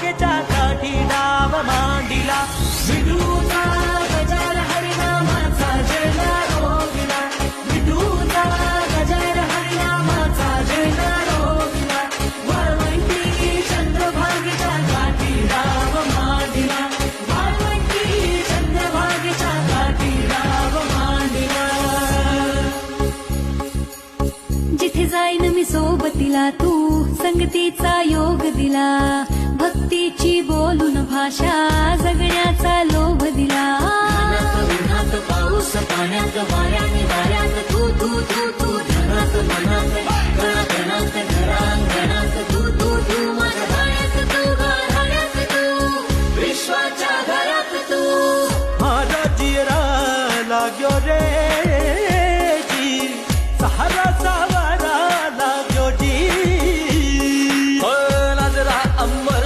त्याच्या साठी डाव मांडिला. विठूचा गजर हरिनामाचा जयला रोविला विठूचा गजर हरिनामाचा जयला रोविला वाळवंटी चंद्रभागेच्या साठी डाव मांडिला. वाळवंटी चंद्रभागेच्या साठी डाव मांडिला. जिथे जाईन मी सोबतीला तू संगतीचा योग दिला. भाषा जगण्याचा लोभ दिला. उन्हात पाऊस पाण्यात वाऱ्याने वाऱ्यात तू तू तू तू धनात मनात गणात घरांगणात तू तू तू माझ्या गाण्यात तू गाण्यात तू विश्वाच्या घरात तू माझा जिरा लाग्यो रे.